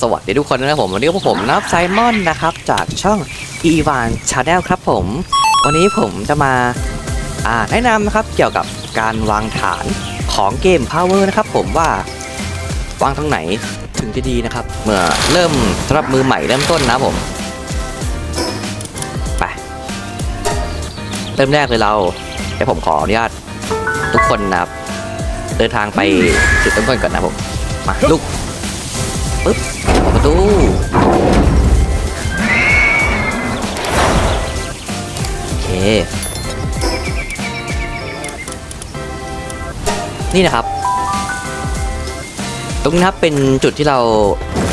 สวัสดีทุกคนนะครับผมวันนี้พวกผมนับไซมอนนะครับ จากช่อง e v a n Channel ครับผม วันนี้ผมจะมาแนะนำนะครับเกี่ยวกับการวางฐานของเกม Power นะครับผมว่าวางตรงไหนถึงจะดีนะครับ เมื่อเริ่มสำหรับมือใหม่เริ่มต้นนะผมไปเริ่มแรกเลยเราเดี๋ยวผมขออนุญาตทุกคนนะครับเดินทางไปจุดเริ่มต้นก่อนนะผมมาลุก ปึ๊บประตูโอเค นี่นะครับ ตรงนี้นะครับเป็นจุดที่เรา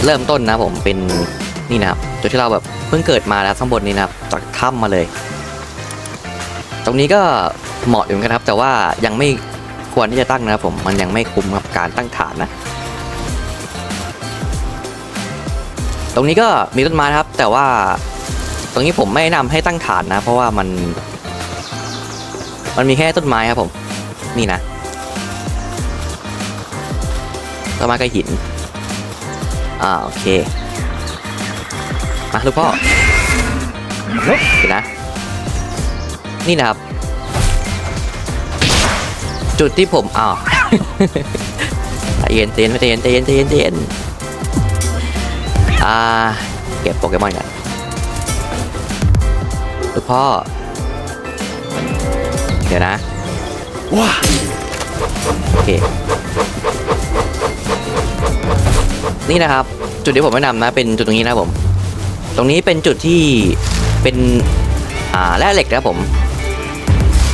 เริ่มต้นนะผมเป็นนี่นะครับ จุดที่เราแบบเพิ่งเกิดมาแล้วข้างบนนี้นะครับจากถ้ำมาเลย ตรงนี้ก็เหมาะอยู่นกันครับ แต่ว่ายังไม่ควรที่จะตั้งนะครับผมมันยังไม่คุ้มกับการตั้งฐานนะ ตรงนี้ก็มีต้นไม้นะครับ แต่ว่าตรงนี้ผมไม่นะนำให้ตั้งฐานนะ เพราะว่ามัน มันมีแค่ต้นไม้ครับผม นี่นะต้นไม้กับหิน อ่าโอเค มาลูกพ่อเดี๋ยวนะ นี่นะครับ จุดที่ผมอ้าวใจเย็นใจเย็นใจเย็นใจเย็นใจเย็นใจเย็น อ่า เก็บโปเกมอนกันลูกพ่อ เดี๋ยวนะ ว้าโอเค นี่นะครับ จุดที่ผมแนะนำนะ เป็นจุดตรงนี้นะครับผม ตรงนี้เป็นจุดที่เป็น อ่าแร่เหล็กนะครับผม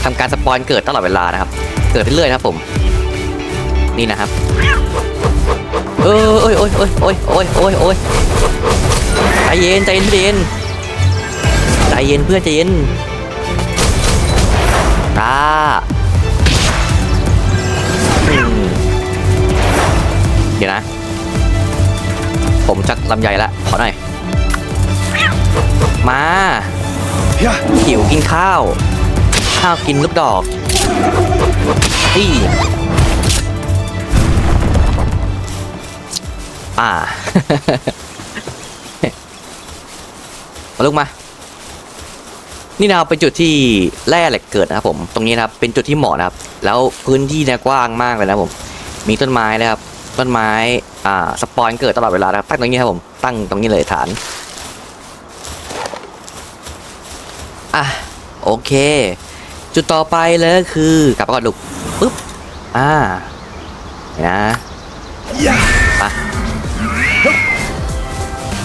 ทำการสปอนเกิดตลอดเวลานะครับ เกิดไปเรื่อยนะครับผม นี่นะครับ เอยโอ้ยโอ้ยโอ้ยโอ้ยโอ้ยโอ้ยโอ้ยใจเย็นใจเย็นใจเย็นใจเย็นเพื่อนใจเย็นตาอืมเดี๋ยวนะ ผมจักลำไยละขอหน่อยมาย่าหิวกินข้าว ข้าวกินลูกดอกอี้ อ่ามาลูกมา นี่นะครับเป็นจุดที่แร่เหล็กเกิดนะครับผม ตรงนี้นะครับ เป็นจุดที่เหมาะนะครับ แล้วพื้นที่เนี่ยกว้างมากเลยนะครับผม มีต้นไม้นะครับ ต้นไม้ อ่า สปอนเกิดตลอดเวลาครับ ตั้งตรงนี้ครับผม ตั้งตรงนี้เลยฐาน อะ โอเค จุดต่อไปเลยคือ กลับมาก่อนลูกปุ๊บ อ่าเดี๋ยวนะ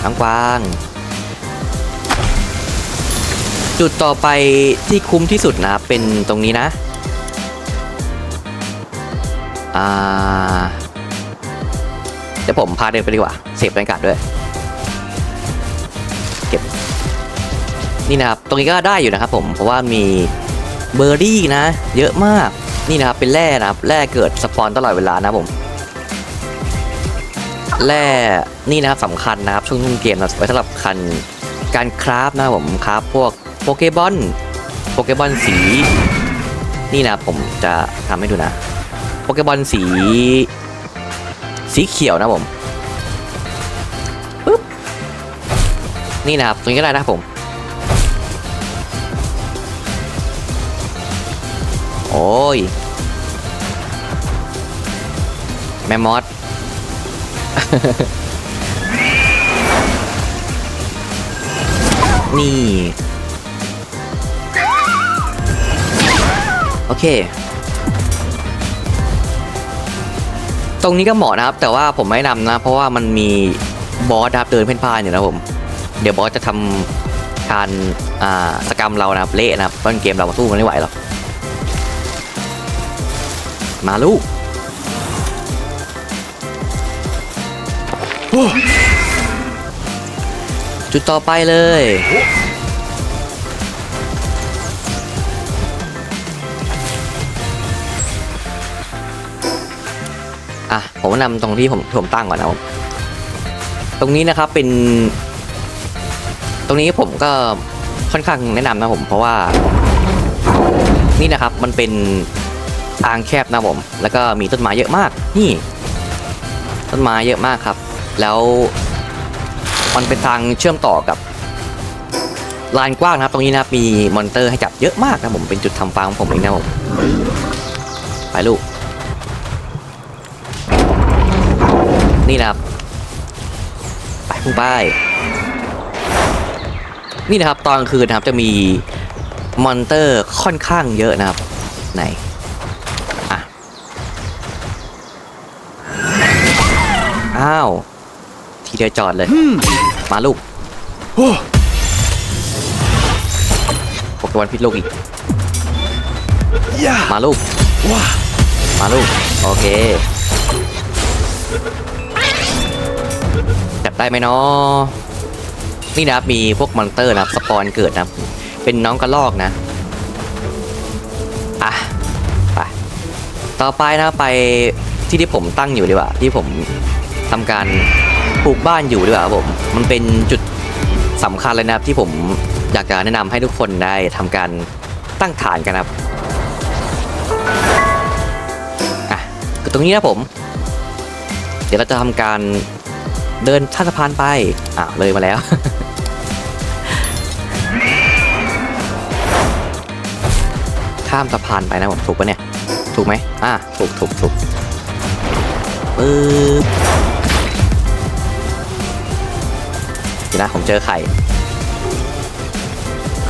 น้องกวาง จุดต่อไปที่คุ้มที่สุดนะเป็นตรงนี้นะ อ่าเดี๋ยวผมพาเดินไปดีกว่า เสพบรรยากาศด้วย เก็บ นี่นะครับ ตรงนี้ก็ได้อยู่นะครับผม เพราะว่ามีเบอร์รี่นะ เยอะมาก นี่นะครับ เป็นแร่นะครับ แร่เกิดสปอนตลอดเวลานะผม แร่นี่นะครับสำคัญนะครับช่วงต้นเกมนะไว้สำหรับคันการคราฟนะครับผมคราฟพวกโปเกบอลโปเกบอลสี นี่นะผมจะทำให้ดูนะโปเกบอลสี สีเขียวนะผมปึ๊บนี่นะครับตรงนี้ก็ได้นะครับผมโอ้ยแมมมอส นี่ โอเค ตรงนี้ก็เหมาะนะครับ แต่ว่าผมไม่นำนะ เพราะว่ามันมีบอสนะครับเดินเพ่นพ่านอยู่นะผม เดี๋ยวบอสจะทำการอ่าสกรรมเรานะครับ เละนะครับต้นเกมเราสู้มันไม่ไหวหรอกมาลูก จุดต่อไปเลย อะ ผมนะนำตรงที่ผมผมตั้งก่อนนะครับตรงนี้นะครับเป็น ตรงนี้ผมก็ค่อนข้างแนะนำนะผม เพราะว่า นี่นะครับมันเป็นทางแคบนะผม แล้วก็มีต้นไม้เยอะมาก นี่ ต้นไม้เยอะมากครับ แล้วมันเป็นทางเชื่อมต่อกับลานกว้างนะครับ ตรงนี้นะครับมีมอนเตอร์ให้จับเยอะมากนะผมเป็นจุดทำฟาร์มของผมเองนะผมไปลูก นี่นะครับ ไปพุ่งไป นี่นะครับตอนคืนนะครับจะมีมอนเตอร์ค่อนข้างเยอะนะครับ ไหน ทีเดียวจอดเลย มาลูก Oh, โปเกมอนพิษลูกอีก yeah, มาลูก wah, มาลูก โอเค จับได้ไหมเนาะนี่นะครับมีพวกมอนเตอร์นะครับสปอนเกิดนะครับ เป็นน้องกระลอกนะ อะ ไป ต่อไปนะไปที่ที่ผมตั้งอยู่ดีกว่า ที่ผมทำการ ปลูกบ้านอยู่ดีกว่าครับผม มันเป็นจุดสำคัญเลยนะครับที่ผมอยากจะแนะนำให้ทุกคนได้ทำการตั้งฐานกันครับอะตรงนี้นะผม เดี๋ยวเราจะทำการเดินข้ามสะพานไปอะเลยมาแล้วข้ามสะพานไปนะผมถูกปะเนี่ย ถูกไหมอะถูกถูกถูกปึ๊บ เดี๋ยวนะผมเจอไข่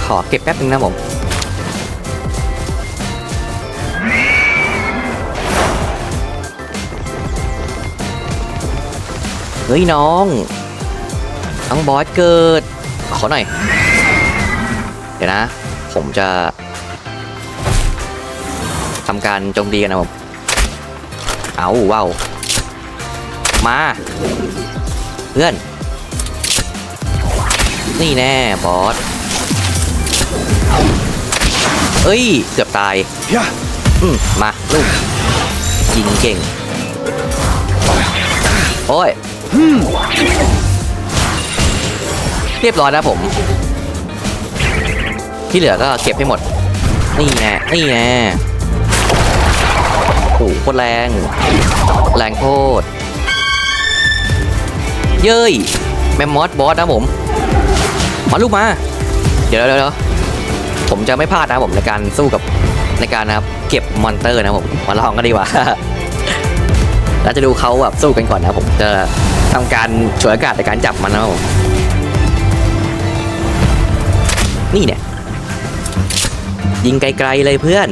ขอเก็บแป๊บนึงนะผมเฮ้ยน้องน้องบอสเกิด ขอหน่อย เดี๋ยวนะ ผมจะทำการโจมตีกันนะผม เอาว้าว มา เพื่อน นี่แน่บอสเอ้ย เกือบตาย yeah, อืมมาลูกยิงเก่ง โอ้ยเรียบร้อยแล้วผม ที่เหลือก็เก็บให้หมด นี่แน่นี่แน่โอ้โหโคตรแรง แรงโคตร เย้ย แมมมอสบอสนะผม มาลูกมาเดี๋ยวเดี๋ยวเดี๋ยวผมจะไม่พลาดนะผมในการสู้กับในการนะครับเก็บมอนเตอร์นะผมมาลองกันดีกว่าเราจะดูเขาแบบสู้กันก่อนนะผมจะทำการฉวยโอกาสในการจับมันนะผมนี่เนี่ย ยิงไกลๆเลยเพื่อน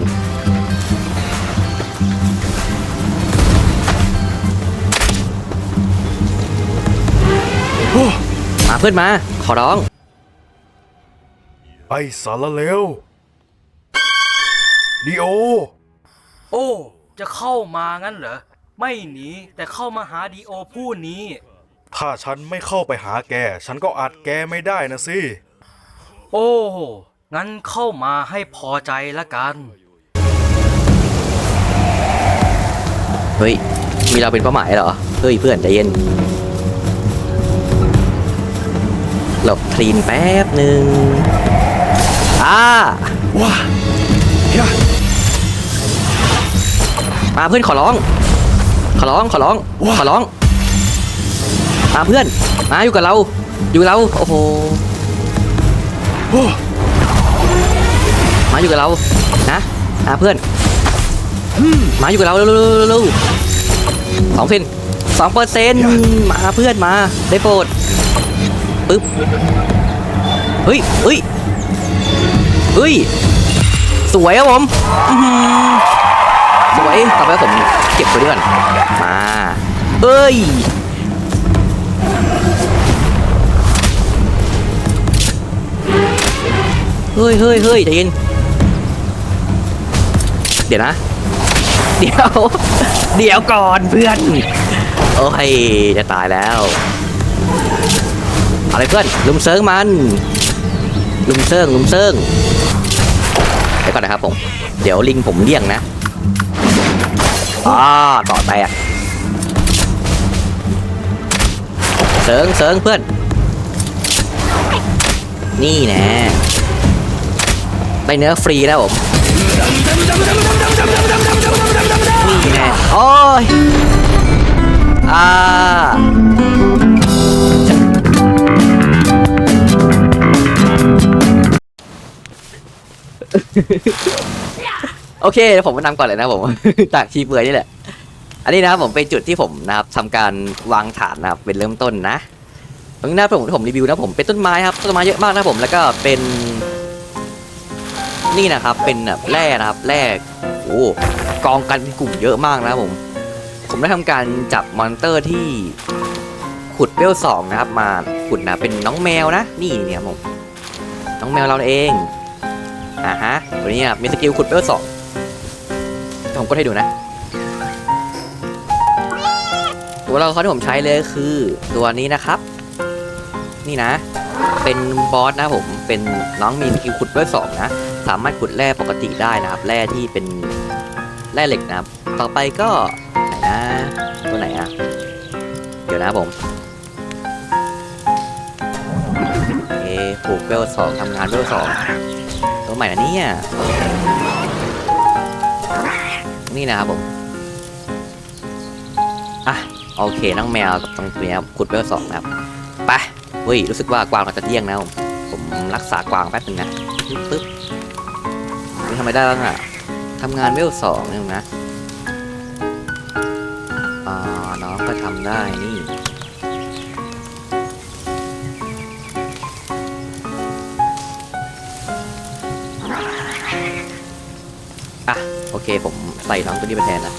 มาเพื่อนมา ขอร้อง ไอสารเลวดีโอ โอ้ จะเข้ามางั้นเหรอ ไม่หนีแต่เข้ามาหาดีโอผู้นี้ ถ้าฉันไม่เข้าไปหาแก ฉันก็อัดแกไม่ได้นะสิ โอ้ งั้นเข้ามาให้พอใจละกัน เฮ้ย มีเราเป็นเป้าหมายเหรอ เฮ้ย เพื่อนใจเย็น หลบทรีนแป๊บหนึ่ง อ่า wah, yeah, มาเพื่อนขอร้อง ขอร้องขอร้องว้าขอร้องมาเพื่อน มาอยู่กับเรา อยู่กับเราโอ้โห oh, มาอยู่กับเรานะมาเพื่อนมาอยู่กับเราเร็วๆเร็วๆสองเซนสองเปอร์เซ็นต์มาเพื่อนมาได้โปรดปึ๊บเฮ้ยเฮ้ย เฮ้ย สวยครับผมอื้อหือสวยต่อไปผมเก็บตัวนี้ก่อนมาเอ้ยเฮ้ยเฮ้ยเฮ้ยใจเย็นเดี๋ยวนะ เดี๋ยว เดี๋ยวก่อนเพื่อน โอ้ย จะตายแล้ว อะไรเพื่อนลุมเซิงมัน ลุมเซิงลุมเซิงเดี๋ยวก่อนนะครับผม เดี๋ยวลิงผมเลี่ยงนะอ่าต่อแตกเซิงเซิงเพื่อน นี่แน่ได้เนื้อฟรีแล้วผมนี่แน่โอ้ยอ่า โอเคเดี๋ยวผมมานำก่อนเลยนะผม จากชีเปลือยนี่แหละ อันนี้นะครับผมเป็นจุดที่ผมนะครับทำการวางฐานนะครับเป็นเริ่มต้นนะตรงนี้นะผมที่ผมรีวิวนะผมเป็นต้นไม้ครับต้นไม้เยอะมากนะผมแล้วก็เป็น นี่นะครับเป็นแบบแร่นะครับแร่โอ้กองกันเป็นกลุ่มเยอะมากนะผม ผมได้ทำการจับมอนเตอร์ที่ขุดเวลสองนะครับ มาขุดนะเป็นน้องแมวนะ นี่เนี่ยผมน้องแมวเราเอง อ่าฮะ ตัวนี้นะมีสกิลขุดเวลสองผมก็ให้ดูนะ ตัวเราเขาที่ผมใช้เลยคือตัวนี้นะครับ นี่นะ เป็นบอสนะผม เป็นน้องมีสกิลขุดเวลสองนะ สามารถขุดแร่ปกติได้นะครับ แร่ที่เป็นแร่เหล็กนะครับ ต่อไปก็ไหนนะตัวไหนอะเดี๋ยวนะผมเอปลูกเวลสองทำงานเวลสอง ตัวใหม่นะเนี่ย นี่นะครับผม อะ โอเคน้องแมวกับตรงนี้ขุดเวลสองนะครับไปเฮ้ย รู้สึกว่ากวางเราจะเดี้ยงนะผม ผมรักษากวางแป๊บนึงนะปึ๊บนี่ทำไมได้บ้างอะทำงานเวลสองนี่นะ อ่า น้องก็ทำได้นี่ อะโอเคผมใส่น้องตัวนี้ไปแทนนะ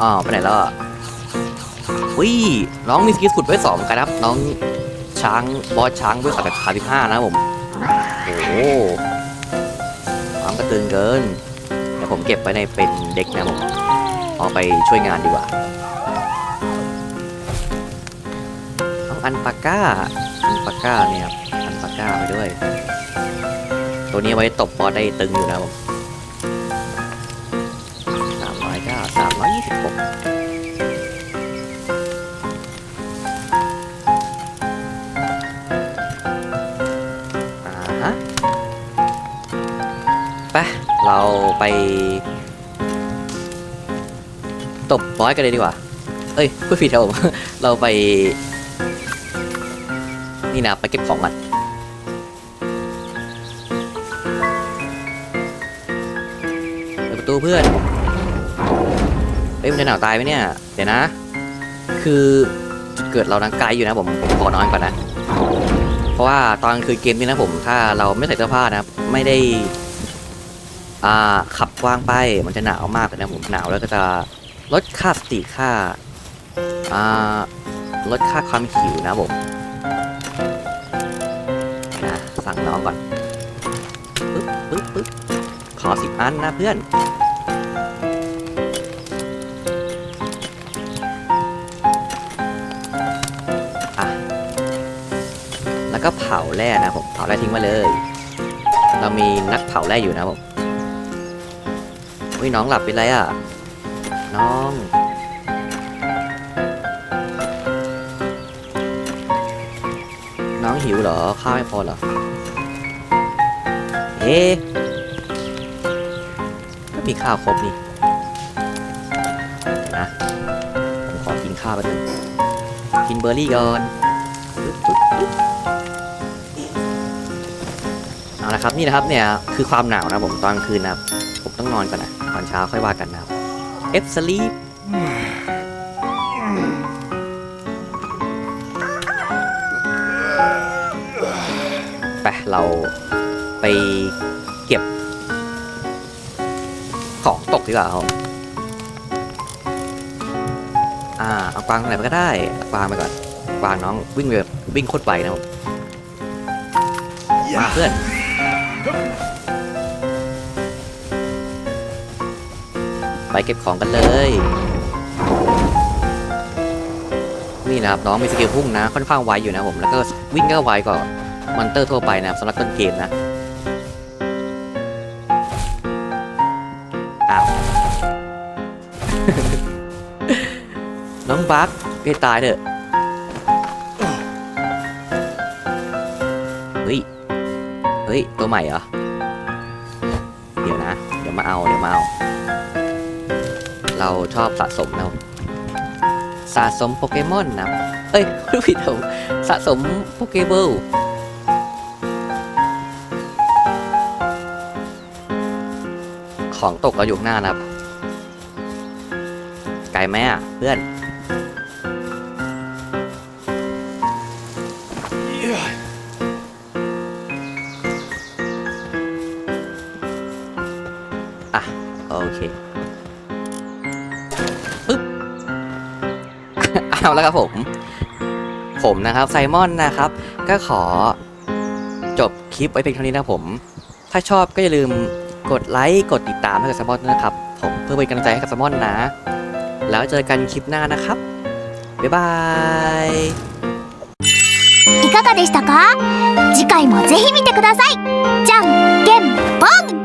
อ๋อไปไหนแล้วอุ้ยน้องมีสกิลขุดไว้สองเหมือนกันครับ น้องช้างบอสช้างเวลสามสิบห้านะผมโอ้โหความกระตือเกินเดี๋ยวผมเก็บไว้ในเป็นเด็กนะผมเอาไปช่วยงานดีกว่าน้องอันปาก้า อันปาก้าเนี่ยครับ อันปาก้าไปด้วย ตัวนี้ไว้ตบบอสได้ตึงอยู่นะผมสามร้อยเก้าสามร้อยยี่สิบหกอ่าฮะไปเราไป ตบบอยกันเลยดีกว่า เอ้ยพูดผิดครับผม เราไป นี่นะไปเก็บของกัน ตูเพื่อนเอ้ยมันจะหนาวตายไหมเนี่ย เดี๋ยวนะ คือจุดเกิดเรานังไกลอยู่นะผมผมขอนอนก่อนนะ เพราะว่าตอนคืนเกมนี้นะผม ถ้าเราไม่ใส่เสื้อผ้านะ ไม่ได้ อ่า ขับกว้างไปมันจะหนาวมากเลยนะผมหนาวแล้วก็จะลดค่าสติค่า อ่า ลดค่าความหิวนะผมนะสั่งน้องก่อนปึ๊บปึ๊บปึ๊บ ขอสิบอันนะเพื่อน อะ แล้วก็เผาแร่นะผม เผาแร่ทิ้งมาเลย เรามีนักเผาแร่อยู่นะผมอุ้ยน้องหลับไปเลยอะ น้องน้องหิวเหรอ ข้าวไม่พอเหรอ เอ๊ มีข้าวครบนี่นะผมขอกินข้าวแป๊บนึงกินเบอร์รี่ก่อนเอาละครับนี่นะครับเนี่ยคือความหนาวนะผมตอนกลางคืนนะผมต้องนอนก่อนนะตอนเช้าค่อยว่ากันนะครับ F sleep ไปเราไป ของตกดีกว่าครับอ่าเอากวางตรงไหนไปก็ได้เอากวางไปก่อนกวางน้องวิ่งแบบวิ่งโคตรไวนะผมมาเพื่อนไปเก็บของกันเลย นี่นะครับน้องมีสกิลพุ่งนะค่อนข้างไวอยู่นะผมแล้วก็วิ่งก็ไวกว่า มอนเตอร์ทั่วไปนะครับสำหรับต้นเกมนะ น้องบัคให้ตายเถอะ เฮ้ย เฮ้ย ตัวใหม่เหรอ เดี๋ยวนะ เดี๋ยวมาเอา เดี๋ยวมาเอา เราชอบสะสมนะสะสมโปเกมอนนะ เอ้ยพูดผิดผมสะสมโปเกเบิลของตกก็อยู่หน้านะครับ ไกลไหมอะเพื่อน อะ โอเคปึ๊บ เอาแล้วครับผม ผมนะครับไซมอนนะครับ ก็ขอจบคลิปไว้เพียงเท่านี้นะผม ถ้าชอบก็อย่าลืมกดไลค์ กดติดตามให้กับไซมอนด้วยนะครับ ผมเพื่อเป็นกำลังใจให้กับไซมอนนะ แล้วเจอกันคลิปหน้านะครับ บ๊ายบาย いかがでしたか次回もぜひ見てくださいじゃんけんぽん